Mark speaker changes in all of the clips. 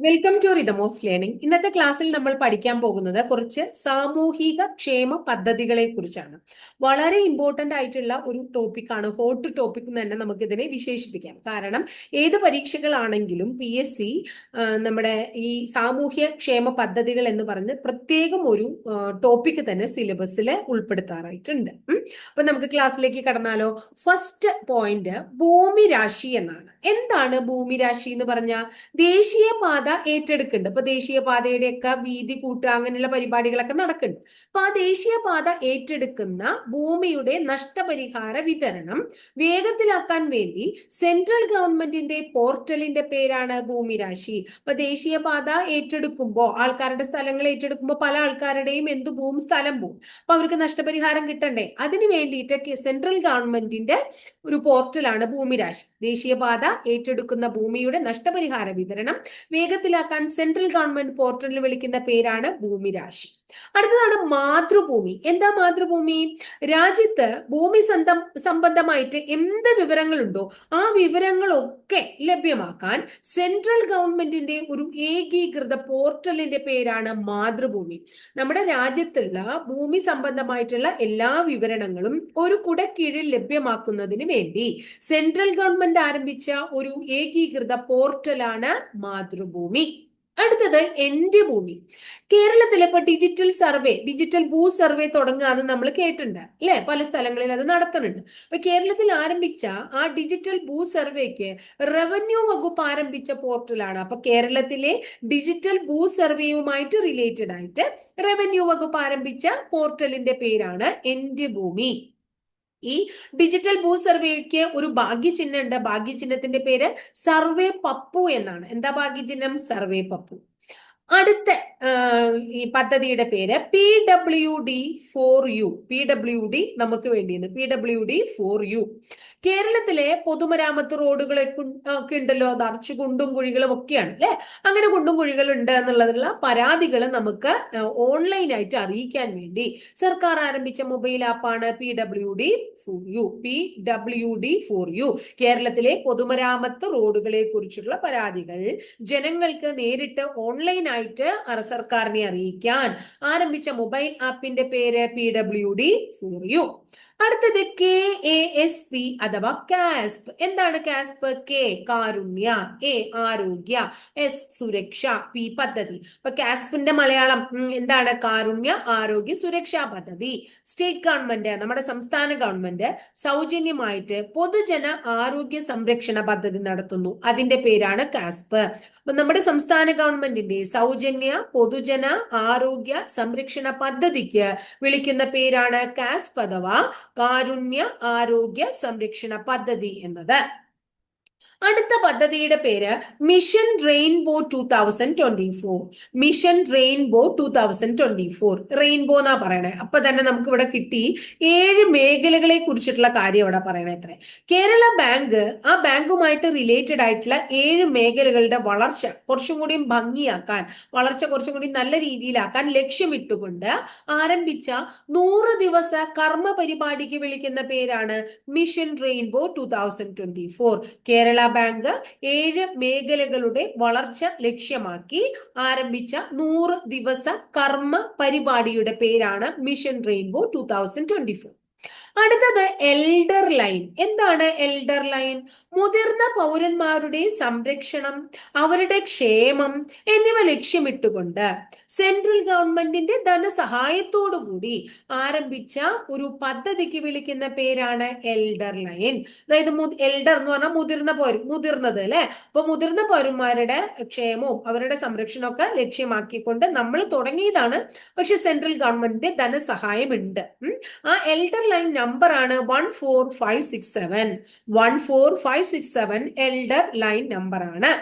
Speaker 1: Welcome to rhythm of learning ഇന്നത്തെ ക്ലാസ്സിൽ നമ്മൾ പഠിക്കാൻ പോകുന്നത് കുറച്ച് സാമൂഹിക ക്ഷേമ പദ്ധതികളെ കുറിച്ചാണ്. വളരെ ഇമ്പോർട്ടന്റ് ആയിട്ടുള്ള ഒരു ടോപ്പിക്കാണ് ഹോട്ട് ടോപ്പിക് എന്ന് തന്നെ നമുക്ക് ഇതിനെ വിശേഷിപ്പിക്കാം. കാരണം ഏത് പരീക്ഷകളാണെങ്കിലും പി എസ് സി നമ്മുടെ ഈ സാമൂഹ്യ ക്ഷേമ പദ്ധതികൾ എന്ന് പറഞ്ഞ് പ്രത്യേകം ഒരു ടോപ്പിക് തന്നെ സിലബസിൽ ഉൾപ്പെടുത്താറായിട്ടുണ്ട്. അപ്പൊ നമുക്ക് ക്ലാസ്സിലേക്ക് കടന്നാലോ. ഫസ്റ്റ് പോയിന്റ് ഭൂമിരാശി എന്നാണ്. എന്താണ് ഭൂമിരാശി എന്ന് പറഞ്ഞാൽ? ദേശീയപാത ഏറ്റെടുക്കുന്നുണ്ട്. ഇപ്പൊ ദേശീയപാതയുടെ ഒക്കെ വീതി കൂട്ടുക അങ്ങനെയുള്ള പരിപാടികളൊക്കെ നടക്കുന്നുണ്ട്. അപ്പൊ ആ ദേശീയ പാത ഏറ്റെടുക്കുന്ന ഭൂമിയുടെ നഷ്ടപരിഹാര വിതരണം വേഗത്തിലാക്കാൻ വേണ്ടി സെൻട്രൽ ഗവൺമെന്റിന്റെ പോർട്ടലിന്റെ പേരാണ് ഭൂമിരാശി. അപ്പൊ ദേശീയ പാത ഏറ്റെടുക്കുമ്പോൾ ആൾക്കാരുടെ സ്ഥലങ്ങൾ ഏറ്റെടുക്കുമ്പോൾ പല ആൾക്കാരുടെയും എന്ത് ഭൂമി സ്ഥലം പോകും അപ്പൊ അവർക്ക് നഷ്ടപരിഹാരം കിട്ടണ്ടേ? അതിന് വേണ്ടിയിട്ട് സെൻട്രൽ ഗവൺമെന്റിന്റെ ഒരു പോർട്ടലാണ് ഭൂമിരാശി. ദേശീയ ദേശീയപാത ഏറ്റെടുക്കുന്ന ഭൂമിയുടെ നഷ്ടപരിഹാര വിതരണം വേഗത്തിലാക്കാൻ സെൻട്രൽ ഗവൺമെന്റ് പോർട്ടലിൽ വിളിക്കുന്ന പേരാണ് ഭൂമി രാശി അടുത്തതാണ് മാതൃഭൂമി. എന്താ മാതൃഭൂമി? രാജ്യത്ത് ഭൂമി സ്വന്തം സംബന്ധമായിട്ട് എന്ത് വിവരങ്ങളുണ്ടോ ആ വിവരങ്ങളൊക്കെ ലഭ്യമാക്കാൻ സെൻട്രൽ ഗവൺമെന്റിന്റെ ഒരു ഏകീകൃത പോർട്ടലിന്റെ പേരാണ് മാതൃഭൂമി. നമ്മുടെ രാജ്യത്തുള്ള ഭൂമി സംബന്ധമായിട്ടുള്ള എല്ലാ വിവരണങ്ങളും ഒരു കുടക്കീഴിൽ ലഭ്യമാക്കുന്നതിന് വേണ്ടി സെൻട്രൽ ഗവൺമെന്റ് ആരംഭിച്ച ഒരു ഏകീകൃത പോർട്ടലാണ് മാതൃഭൂമി. അടുത്തത് എന്റെ ഭൂമി. കേരളത്തിലെ ഇപ്പൊ ഡിജിറ്റൽ സർവേ ഡിജിറ്റൽ ഭൂ സർവേ തുടങ്ങാതെ നമ്മൾ കേട്ടിട്ടുണ്ട് അല്ലെ? പല സ്ഥലങ്ങളിൽ അത് നടത്തുന്നുണ്ട്. അപ്പൊ കേരളത്തിൽ ആരംഭിച്ച ആ ഡിജിറ്റൽ ഭൂ സർവേക്ക് റവന്യൂ വകുപ്പ് ആരംഭിച്ച പോർട്ടലാണ് അപ്പൊ കേരളത്തിലെ ഡിജിറ്റൽ ഭൂ സർവേയുമായിട്ട് റിലേറ്റഡ് ആയിട്ട് റവന്യൂ വകുപ്പ് ആരംഭിച്ച പോർട്ടലിന്റെ പേരാണ് എന്റെ ഭൂമി. ഈ ഡിജിറ്റൽ ഭൂ സർവേക്ക് ഒരു ഭാഗ്യചിഹ്നം ഉണ്ട് ഭാഗ്യചിഹ്നത്തിന്റെ പേര് സർവേ പപ്പു എന്നാണ്. എന്താ ഭാഗ്യചിഹ്നം? സർവേ പപ്പു അടുത്ത ഈ പദ്ധതിയുടെ പേര് P W D for U. P W D നമുക്ക് വേണ്ടിയെന്ന് P W D for U. കേരളത്തിലെ പൊതുമരാമത്ത് റോഡുകളെ ഒക്കെ ഉണ്ടല്ലോ. നിറച്ച് കുണ്ടും കുഴികളും ഒക്കെയാണ് അല്ലെ? അങ്ങനെ കുണ്ടും കുഴികൾ ഉണ്ട് എന്നുള്ളതിലുള്ള പരാതികൾ നമുക്ക് ഓൺലൈനായിട്ട് അറിയിക്കാൻ വേണ്ടി സർക്കാർ ആരംഭിച്ച മൊബൈൽ ആപ്പാണ് P W D for U. P W D for U. കേരളത്തിലെ പൊതുമരാമത്ത് റോഡുകളെ കുറിച്ചുള്ള പരാതികൾ ജനങ്ങൾക്ക് നേരിട്ട് ഓൺലൈൻ ആയിട്ട് സർക്കാരിനെ അറിയിക്കാൻ ആരംഭിച്ച മൊബൈൽ ആപ്പിന്റെ പേര് P W D for U അടുത്തത് കെ എ എസ് പി അഥവാ കാസ്പ് എന്താണ് കാസ്പ് കെ കാരുണ്യ എ ആരോഗ്യ എസ് സുരക്ഷ പി പദ്ധതി. അപ്പൊ കാസ്പിന്റെ മലയാളം എന്താണ്? കാരുണ്യ ആരോഗ്യ സുരക്ഷാ പദ്ധതി. സ്റ്റേറ്റ് ഗവൺമെന്റ് നമ്മുടെ സംസ്ഥാന ഗവൺമെന്റ് സൗജന്യമായിട്ട് പൊതുജന ആരോഗ്യ സംരക്ഷണ പദ്ധതി നടത്തുന്നു. അതിന്റെ പേരാണ് കാസ്പ് അപ്പൊ നമ്മുടെ സംസ്ഥാന ഗവൺമെന്റിന്റെ സൗജന്യ പൊതുജന ആരോഗ്യ സംരക്ഷണ പദ്ധതിക്ക് വിളിക്കുന്ന പേരാണ് കാസ്പ് അഥവാ കാരുണ്യ ആരോഗ്യ സംരക്ഷണ പദ്ധതി എന്നത്. അടുത്ത പദ്ധതിയുടെ പേര് mission rainbow two thousand twenty four mission rainbow two thousand twenty four rainbow എന്നാ പറയണേ. അപ്പൊ തന്നെ നമുക്ക് ഇവിടെ കിട്ടി ഏഴ് മേഖലകളെ കുറിച്ചിട്ടുള്ള കാര്യം ഇവിടെ പറയണേ അത്രേ. കേരള ബാങ്ക് ആ ബാങ്കുമായിട്ട് റിലേറ്റഡ് ആയിട്ടുള്ള ഏഴ് മേഖലകളുടെ വളർച്ച കുറച്ചും കൂടി ഭംഗിയാക്കാൻ വളർച്ച കുറച്ചും കൂടി നല്ല രീതിയിലാക്കാൻ ലക്ഷ്യമിട്ടുകൊണ്ട് ആരംഭിച്ച നൂറ് ദിവസ കർമ്മ പരിപാടിക്ക് വിളിക്കുന്ന പേരാണ് mission rainbow two thousand twenty four Kerala bank ഏഴ് മേഖലകളുടെ വളർച്ച ലക്ഷ്യമാക്കി ആരംഭിച്ച നൂറ് ദിവസ കർമ്മ പരിപാടിയുടെ പേരാണ് mission rainbow two thousand twenty four. അടുത്തത് എൽഡർ ലൈൻ എന്താണ് എൽഡർ ലൈൻ മുതിർന്ന പൗരന്മാരുടെ സംരക്ഷണം അവരുടെ ക്ഷേമം എന്നിവ ലക്ഷ്യമിട്ടുകൊണ്ട് സെൻട്രൽ ഗവൺമെന്റിന്റെ ധനസഹായത്തോടു കൂടി ആരംഭിച്ച ഒരു പദ്ധതിക്ക് വിളിക്കുന്ന പേരാണ് എൽഡർ ലൈൻ അതായത് എൽഡർ എന്ന് പറഞ്ഞാൽ മുതിർന്ന പൗര മുതിർന്നത് അല്ലെ? അപ്പൊ മുതിർന്ന പൗരന്മാരുടെ ക്ഷേമവും അവരുടെ സംരക്ഷണവും ഒക്കെ ലക്ഷ്യമാക്കിക്കൊണ്ട് നമ്മൾ തുടങ്ങിയതാണ്. പക്ഷെ സെൻട്രൽ ഗവൺമെന്റിന്റെ ധനസഹായം ഉണ്ട്. ആ എൽഡർ ലൈൻ നമ്പർ ആണ് one four five six seven one four five six seven elder line number ആണ്.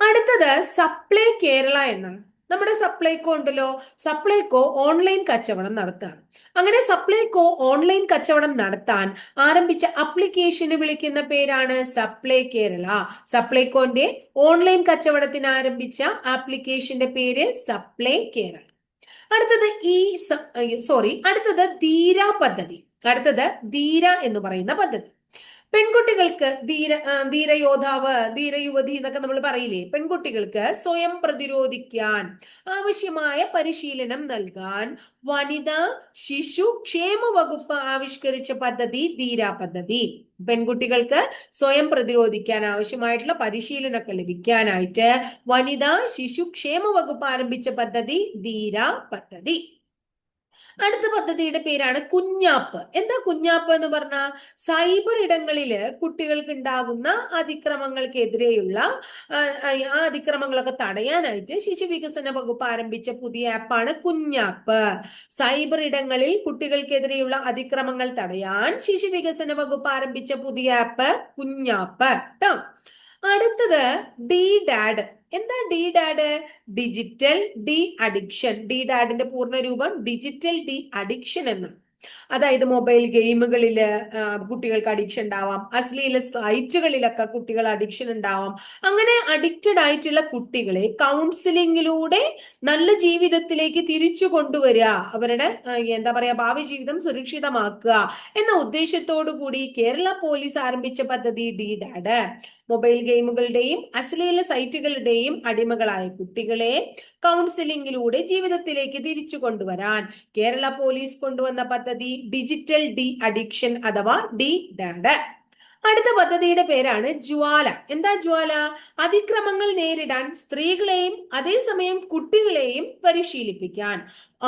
Speaker 1: അടുത്തത് സപ്ലൈ കേരള എന്നാണ്. നമ്മുടെ സപ്ലൈകോ ഉണ്ടല്ലോ. സപ്ലൈകോ ഓൺലൈൻ കച്ചവടം നടത്താണ്. അങ്ങനെ സപ്ലൈകോ ഓൺലൈൻ കച്ചവടം നടത്താൻ ആരംഭിച്ച അപ്ലിക്കേഷന് വിളിക്കുന്ന പേരാണ് സപ്ലൈ കേരള. സപ്ലൈകോന്റെ ഓൺലൈൻ കച്ചവടത്തിന് ആരംഭിച്ച ആപ്ലിക്കേഷന്റെ പേര് സപ്ലൈ കേരള. അടുത്തത് ഈ സോറി അടുത്തത് ധീര പദ്ധതി. അടുത്തത് ധീര എന്ന് പറയുന്ന പദ്ധതി. പെൺകുട്ടികൾക്ക് ധീര ആ, ധീരയോദ്ധാവ് ധീരയുവതി എന്നൊക്കെ നമ്മൾ പറയില്ലേ? പെൺകുട്ടികൾക്ക് സ്വയം പ്രതിരോധിക്കാൻ ആവശ്യമായ പരിശീലനം നൽകാൻ വനിതാ ശിശു ക്ഷേമ വകുപ്പ് ആവിഷ്കരിച്ച പദ്ധതി ധീര പദ്ധതി. പെൺകുട്ടികൾക്ക് സ്വയം പ്രതിരോധിക്കാൻ ആവശ്യമായിട്ടുള്ള പരിശീലനമൊക്കെ ലഭിക്കാനായിട്ട് വനിതാ ശിശു ക്ഷേമ വകുപ്പ് ആരംഭിച്ച പദ്ധതി ധീര പദ്ധതി. അടുത്ത പദ്ധതിയുടെ പേരാണ് കുഞ്ഞാപ്പ്. എന്താ കുഞ്ഞാപ്പ് എന്ന് പറഞ്ഞാൽ സൈബർ ഇടങ്ങളിൽ കുട്ടികൾക്ക് ഉണ്ടാകുന്ന അതിക്രമങ്ങൾക്കെതിരെയുള്ള ആ, അതിക്രമങ്ങളൊക്കെ തടയാനായിട്ട് ശിശു വികസന വകുപ്പ് ആരംഭിച്ച പുതിയ ആപ്പാണ് കുഞ്ഞാപ്പ്. സൈബർ ഇടങ്ങളിൽ കുട്ടികൾക്കെതിരെയുള്ള അതിക്രമങ്ങൾ തടയാൻ ശിശു വികസന വകുപ്പ് ആരംഭിച്ച പുതിയ ആപ്പ് കുഞ്ഞാപ്പ്. ട്ടോ. അടുത്തത് ഡി ഡാഡ് എന്താ D DAD digital D addiction D ഡാഡിന്റെ പൂർണ രൂപം ഡിജിറ്റൽ ഡി അഡിക്ഷൻ എന്നാണ് അതായത് മൊബൈൽ ഗെയിമുകളിൽ കുട്ടികൾക്ക് അഡിക്ഷൻ ഉണ്ടാവാം. അശ്ലീല സൈറ്റുകളിലൊക്കെ കുട്ടികൾ അഡിക്ഷൻ ഉണ്ടാവാം. അങ്ങനെ അഡിക്റ്റഡ് ആയിട്ടുള്ള കുട്ടികളെ കൗൺസിലിങ്ങിലൂടെ നല്ല ജീവിതത്തിലേക്ക് തിരിച്ചു കൊണ്ടുവരിക. അവരുടെ എന്താ പറയാ ഭാവി ജീവിതം സുരക്ഷിതമാക്കുക. എന്ന ഉദ്ദേശത്തോടു കൂടി കേരള പോലീസ് ആരംഭിച്ച പദ്ധതി ഡി ഡാഡ് മൊബൈൽ ഗെയിമുകളുടെയും അശ്ലീല സൈറ്റുകളുടെയും അടിമകളായ കുട്ടികളെ കൗൺസിലിംഗിലൂടെ ജീവിതത്തിലേക്ക് തിരിച്ചു കൊണ്ടുവരാൻ. കേരള പോലീസ് കൊണ്ടുവന്ന പദ്ധതി ഡിജിറ്റൽ ഡി അഡിക്ഷൻ അഥവാ ഡി ഡാഡ് അടുത്ത പദ്ധതിയുടെ പേരാണ് ജ്വാല. എന്താ ജ്വാല? അതിക്രമങ്ങൾ നേരിടാൻ സ്ത്രീകളെയും അതേസമയം കുട്ടികളെയും പരിശീലിപ്പിക്കാൻ.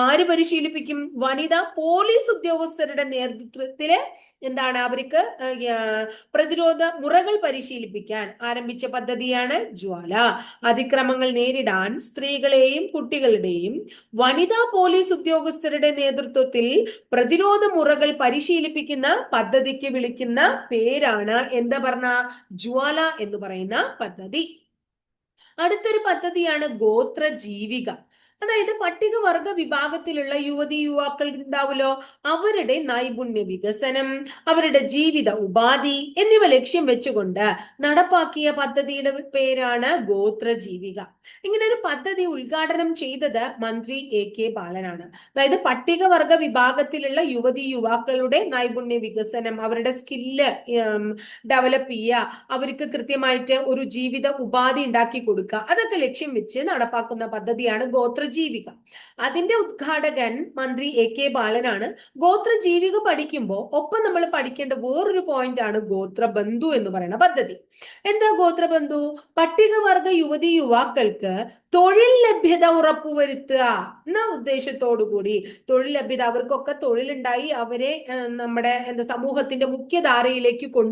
Speaker 1: ആര് പരിശീലിപ്പിക്കും? വനിതാ പോലീസ് ഉദ്യോഗസ്ഥരുടെ നേതൃത്വത്തിൽ എന്താണ് അവർക്ക് പ്രതിരോധ മുറകൾ പരിശീലിപ്പിക്കാൻ ആരംഭിച്ച പദ്ധതിയാണ് ജ്വാല. അതിക്രമങ്ങൾ നേരിടാൻ സ്ത്രീകളെയും കുട്ടികളുടെയും വനിതാ പോലീസ് ഉദ്യോഗസ്ഥരുടെ നേതൃത്വത്തിൽ പ്രതിരോധ മുറകൾ പരിശീലിപ്പിക്കുന്ന പദ്ധതിക്ക് വിളിക്കുന്ന പേരാണ് എന്താ പറഞ്ഞ? ജ്വാല എന്ന് പറയുന്ന പദ്ധതി. അടുത്തൊരു പദ്ധതിയാണ് ഗോത്ര ജീവിക അതായത് പട്ടികവർഗ വിഭാഗത്തിലുള്ള യുവതി യുവാക്കൾ ഉണ്ടാവുമല്ലോ അവരുടെ നൈപുണ്യ വികസനം അവരുടെ ജീവിത ഉപാധി എന്നിവ ലക്ഷ്യം വെച്ചുകൊണ്ട് നടപ്പാക്കിയ പദ്ധതിയുടെ പേരാണ് ഗോത്രജീവിക. ഇങ്ങനെ ഒരു പദ്ധതി ഉദ്ഘാടനം ചെയ്തത് മന്ത്രി എ കെ ബാലനാണ്. അതായത് പട്ടികവർഗ വിഭാഗത്തിലുള്ള യുവതി യുവാക്കളുടെ നൈപുണ്യ വികസനം അവരുടെ സ്കില്ല് ഡെവലപ്പ് ചെയ്യുക അവർക്ക് കൃത്യമായിട്ട് ഒരു ജീവിത ഉപാധി ഉണ്ടാക്കി കൊടുക്കുക അതൊക്കെ ലക്ഷ്യം വെച്ച് നടപ്പാക്കുന്ന പദ്ധതിയാണ് ഗോത്രജീവിക അതിന്റെ ഉദ്ഘാടകൻ മന്ത്രി എ കെ ബാലനാണ്. ഗോത്രജീവിക പഠിക്കുമ്പോൾ ഒപ്പം നമ്മൾ പഠിക്കേണ്ട വേറൊരു പോയിന്റ് ആണ് ഗോത്രബന്ധു എന്ന് പറയുന്ന പദ്ധതി. എന്താ ഗോത്രബന്ധു? പട്ടികവർഗ യുവതി യുവാക്കൾക്ക് തൊഴിൽ ലഭ്യത ഉറപ്പുവരുത്തുക എന്ന ഉദ്ദേശത്തോടു കൂടി. തൊഴിൽ ലഭ്യത അവർക്കൊക്കെ തൊഴിലുണ്ടായി അവരെ നമ്മുടെ എന്താ സമൂഹത്തിന്റെ മുഖ്യധാരയിലേക്ക് കൊണ്ടുവരിക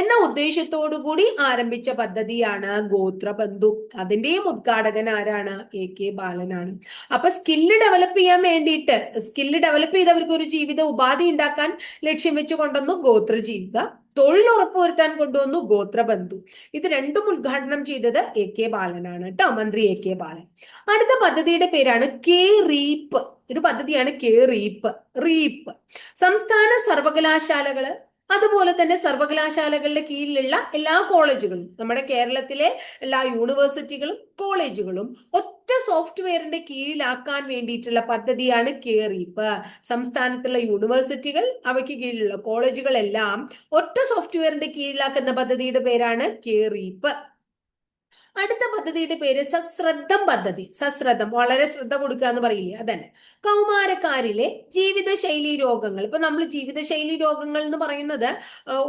Speaker 1: എന്ന ഉദ്ദേശത്തോടു കൂടി ആരംഭിച്ച പദ്ധതിയാണ് ഗോത്രബന്ധു. അതിന്റെയും ഉദ്ഘാടകൻ ആരാണ്? എ കെ ബാലനാണ്. അപ്പൊ സ്കില്ല് ഡെവലപ്പ് ചെയ്യാൻ വേണ്ടിയിട്ട് സ്കില്ല് ഡെവലപ്പ് ചെയ്തവർക്ക് ഒരു ജീവിത ഉപാധി ഉണ്ടാക്കാൻ ലക്ഷ്യം വെച്ച് കൊണ്ടുവന്നു ഗോത്ര ജീവിത തൊഴിൽ ഉറപ്പുവരുത്താൻ കൊണ്ടുവന്നു ഗോത്രബന്ധു ഇത് രണ്ടും ഉദ്ഘാടനം ചെയ്തത് എ കെ ബാലനാണ് കേട്ടോ മന്ത്രി എ കെ ബാലൻ. അടുത്ത പദ്ധതിയുടെ പേരാണ് കെ റീപ്പ്. ഒരു പദ്ധതിയാണ് കെ റീപ്പ്. റീപ്പ്. സംസ്ഥാന സർവകലാശാലകൾ അതുപോലെ തന്നെ സർവകലാശാലകളുടെ കീഴിലുള്ള എല്ലാ കോളേജുകളും നമ്മുടെ കേരളത്തിലെ എല്ലാ യൂണിവേഴ്സിറ്റികളും കോളേജുകളും ഒറ്റ സോഫ്റ്റ്വെയറിന്റെ കീഴിലാക്കാൻ വേണ്ടിയിട്ടുള്ള പദ്ധതിയാണ് കേറിപ്പ്. സംസ്ഥാനത്തുള്ള യൂണിവേഴ്സിറ്റികൾ അവയ്ക്ക് കീഴിലുള്ള കോളേജുകളെല്ലാം ഒറ്റ സോഫ്റ്റ്വെയറിന്റെ കീഴിലാക്കുന്ന പദ്ധതിയുടെ പേരാണ് കെയറീപ്പ് അടുത്ത പദ്ധതിയുടെ പേര് സശ്രദ്ധം പദ്ധതി. സശ്രദ്ധം വളരെ ശ്രദ്ധ കൊടുക്കുക എന്ന് പറയില്ലേ? അതന്നെ. കൗമാരക്കാരിലെ ജീവിതശൈലി രോഗങ്ങൾ. ഇപ്പൊ നമ്മൾ ജീവിതശൈലി രോഗങ്ങൾ എന്ന് പറയുന്നത്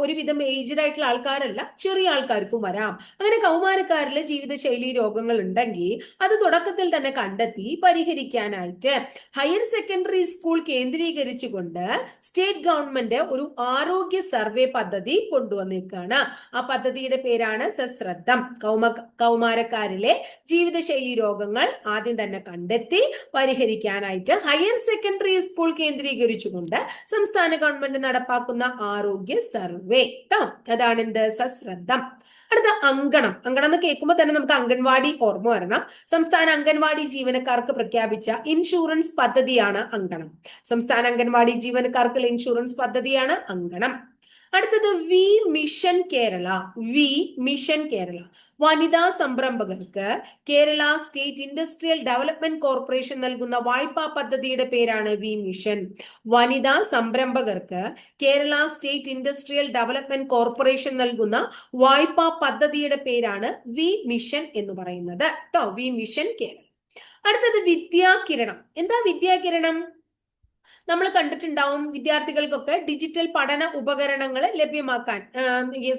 Speaker 1: ഒരുവിധം ഏജ്ഡ് ആയിട്ടുള്ള ആൾക്കാരല്ല ചെറിയ ആൾക്കാർക്കും വരാം. അങ്ങനെ കൗമാരക്കാരിലെ ജീവിതശൈലി രോഗങ്ങൾ ഉണ്ടെങ്കിൽ അത് തുടക്കത്തിൽ തന്നെ കണ്ടെത്തി പരിഹരിക്കാനായിട്ട് ഹയർ സെക്കൻഡറി സ്കൂൾ കേന്ദ്രീകരിച്ചുകൊണ്ട് സ്റ്റേറ്റ് ഗവൺമെന്റ് ഒരു ആരോഗ്യ സർവേ പദ്ധതി കൊണ്ടുവന്നേക്കാണ്. ആ പദ്ധതിയുടെ പേരാണ് സശ്രദ്ധം. കൗമ കൗമാരക്കാരിലെ ജീവിതശൈലി രോഗങ്ങൾ ആദ്യം തന്നെ കണ്ടെത്തി പരിഹരിക്കാനായിട്ട് ഹയർ സെക്കൻഡറി സ്കൂൾ കേന്ദ്രീകരിച്ചുകൊണ്ട് സംസ്ഥാന ഗവൺമെന്റ് നടപ്പാക്കുന്ന ആരോഗ്യ സർവേ. കേട്ടോ അതാണ് എന്ത് സശ്രദ്ധം. അടുത്ത അങ്കണം. അങ്കണം എന്ന് കേൾക്കുമ്പോൾ തന്നെ നമുക്ക് അംഗൻവാടി ഓർമ്മ വരണം. സംസ്ഥാന അംഗൻവാടി ജീവനക്കാർക്ക് പ്രഖ്യാപിച്ച ഇൻഷുറൻസ് പദ്ധതിയാണ് അങ്കണം. സംസ്ഥാന അംഗൻവാടി ജീവനക്കാർക്കുള്ള ഇൻഷുറൻസ് പദ്ധതിയാണ് അങ്കണം. അടുത്തത് we mission Kerala we mission Kerala. വനിതാ സംരംഭകർക്ക് Kerala state industrial development corporation നൽകുന്ന വായ്പാ പദ്ധതിയുടെ പേരാണ് വി മിഷൻ. വനിതാ സംരംഭകർക്ക് Kerala state industrial development corporation നൽകുന്ന വായ്പാ പദ്ധതിയുടെ പേരാണ് വി മിഷൻ എന്ന് പറയുന്നത്. കേട്ടോ വി മിഷൻ കേരള. അടുത്തത് വിദ്യാകിരണം എന്താ വിദ്യാകിരണം നമ്മൾ കണ്ടിട്ടുണ്ടാവും വിദ്യാർത്ഥികൾക്കൊക്കെ ഡിജിറ്റൽ പഠന ഉപകരണങ്ങൾ ലഭ്യമാക്കാൻ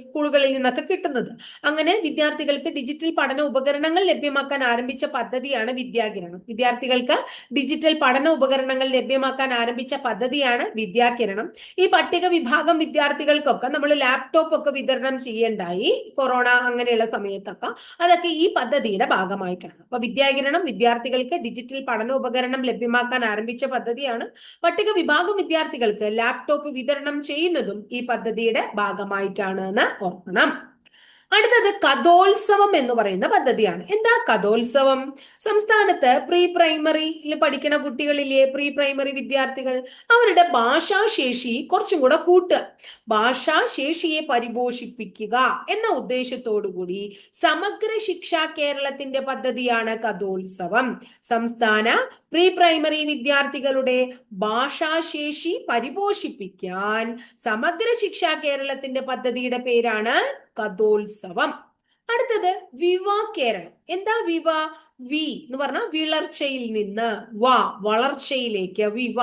Speaker 1: സ്കൂളുകളിൽ നിന്നൊക്കെ കിട്ടുന്നത്. അങ്ങനെ വിദ്യാർത്ഥികൾക്ക് ഡിജിറ്റൽ പഠന ഉപകരണങ്ങൾ ലഭ്യമാക്കാൻ ആരംഭിച്ച പദ്ധതിയാണ് വിദ്യാകിരണം. വിദ്യാർത്ഥികൾക്ക് ഡിജിറ്റൽ പഠന ഉപകരണങ്ങൾ ലഭ്യമാക്കാൻ ആരംഭിച്ച പദ്ധതിയാണ് വിദ്യാകിരണം. ഈ പട്ടിക വിഭാഗം വിദ്യാർത്ഥികൾക്കൊക്കെ നമ്മൾ ലാപ്ടോപ്പ് ഒക്കെ വിതരണം ചെയ്യേണ്ടായി കൊറോണ അങ്ങനെയുള്ള സമയത്തൊക്കെ. അതൊക്കെ ഈ പദ്ധതിയുടെ ഭാഗമായിട്ടാണ്. അപ്പൊ വിദ്യാകിരണം വിദ്യാർത്ഥികൾക്ക് ഡിജിറ്റൽ പഠന ഉപകരണം ലഭ്യമാക്കാൻ ആരംഭിച്ച പദ്ധതിയാണ് പട്ടിക വിഭാഗം വിദ്യാർത്ഥികൾക്ക് ലാപ്ടോപ്പ് വിതരണം ചെയ്യുന്നതും ഈ പദ്ധതിയുടെ ഭാഗമായിട്ടാണ് എന്ന് ഓർക്കണം. അടുത്തത് കഥോത്സവം എന്ന് പറയുന്ന പദ്ധതിയാണ്. എന്താ കഥോത്സവം? സംസ്ഥാനത്ത് പ്രീ പ്രൈമറിയിൽ പഠിക്കുന്ന കുട്ടികളിലെ പ്രീ പ്രൈമറി വിദ്യാർത്ഥികൾ? അവരുടെ ഭാഷാശേഷി കുറച്ചും കൂടെ കൂട്ടുക ഭാഷാശേഷിയെ പരിപോഷിപ്പിക്കുക എന്ന ഉദ്ദേശത്തോടു കൂടി സമഗ്ര ശിക്ഷ കേരളത്തിന്റെ പദ്ധതിയാണ് കഥോത്സവം. സംസ്ഥാന പ്രീ പ്രൈമറി വിദ്യാർത്ഥികളുടെ ഭാഷാശേഷി പരിപോഷിപ്പിക്കാൻ സമഗ്ര ശിക്ഷാ കേരളത്തിന്റെ പദ്ധതിയുടെ പേരാണ് കഥോത്സവം അടുത്തത് വിവാ കേരളം. എന്താ വിവ? വി എന്ന് പറഞ്ഞാൽ വിളർച്ചയിൽ നിന്ന്. വ വളർച്ചയിലേക്ക്. വിവ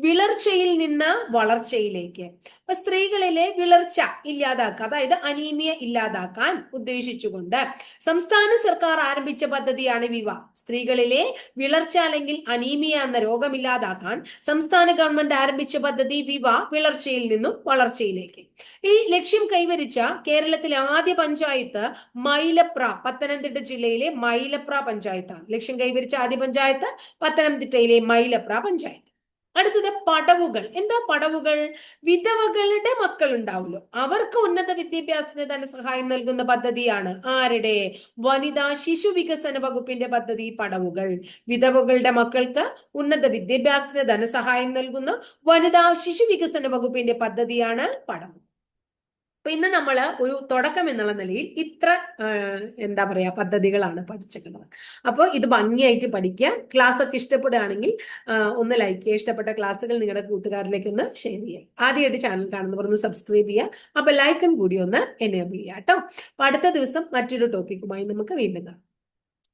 Speaker 1: വിളർച്ചയിൽ നിന്ന് വളർച്ചയിലേക്ക്. അപ്പൊ സ്ത്രീകളിലെ വിളർച്ച ഇല്ലാതാക്കുക അതായത് അനീമിയ ഇല്ലാതാക്കാൻ ഉദ്ദേശിച്ചുകൊണ്ട് സംസ്ഥാന സർക്കാർ ആരംഭിച്ച പദ്ധതിയാണ് വിവ. സ്ത്രീകളിലെ വിളർച്ച അല്ലെങ്കിൽ അനീമിയ എന്ന രോഗം ഇല്ലാതാക്കാൻ സംസ്ഥാന ഗവൺമെന്റ് ആരംഭിച്ച പദ്ധതി വിവ വിളർച്ചയിൽ നിന്നും വളർച്ചയിലേക്ക്. ഈ ലക്ഷ്യം കൈവരിച്ച കേരളത്തിലെ ആദ്യ പഞ്ചായത്ത് മൈലപ്ര പത്തനംതിട്ട ജില്ലയിലെ മൈലപ്ര പഞ്ചായത്താണ്. ലക്ഷ്യം കൈവരിച്ച ആദ്യ പഞ്ചായത്ത് പത്തനംതിട്ടയിലെ മൈലപ്ര പഞ്ചായത്ത്. അടുത്തത് പടവുകൾ. എന്താ പടവുകൾ? വിധവകളുടെ മക്കൾ ഉണ്ടാവുമല്ലോ അവർക്ക് ഉന്നത വിദ്യാഭ്യാസത്തിന് ധനസഹായം നൽകുന്ന പദ്ധതിയാണ് ആരുടെ? വനിതാ ശിശു വികസന വകുപ്പിന്റെ പദ്ധതി പടവുകൾ. വിധവകളുടെ മക്കൾക്ക് ഉന്നത വിദ്യാഭ്യാസത്തിന് ധനസഹായം നൽകുന്ന വനിതാ ശിശു വികസന വകുപ്പിന്റെ പദ്ധതിയാണ് പടവ്. അപ്പൊ ഇന്ന് നമ്മൾ ഒരു തുടക്കം എന്നുള്ള നിലയിൽ ഇത്ര എന്താ പറയാ പദ്ധതികളാണ് പഠിച്ചിട്ടുള്ളത്. അപ്പോൾ ഇത് ഭംഗിയായിട്ട് പഠിക്കുക. ക്ലാസ് ഒക്കെ ഇഷ്ടപ്പെടുകയാണെങ്കിൽ ഒന്ന് ലൈക്ക് ചെയ്യുക. ഇഷ്ടപ്പെട്ട ക്ലാസ്സുകൾ നിങ്ങളുടെ കൂട്ടുകാരിലേക്ക് ഒന്ന് ഷെയർ ചെയ്യുക. ആദ്യമായിട്ട് ചാനൽ കാണുന്നവർ ഒന്ന് സബ്സ്ക്രൈബ് ചെയ്യുക. അപ്പൊ ലൈക്കൺ കൂടി ഒന്ന് എനേബിൾ ചെയ്യുക കേട്ടോ. അപ്പൊ അടുത്ത ദിവസം മറ്റൊരു ടോപ്പിക്കുമായി നമുക്ക് വീണ്ടും കാണാം.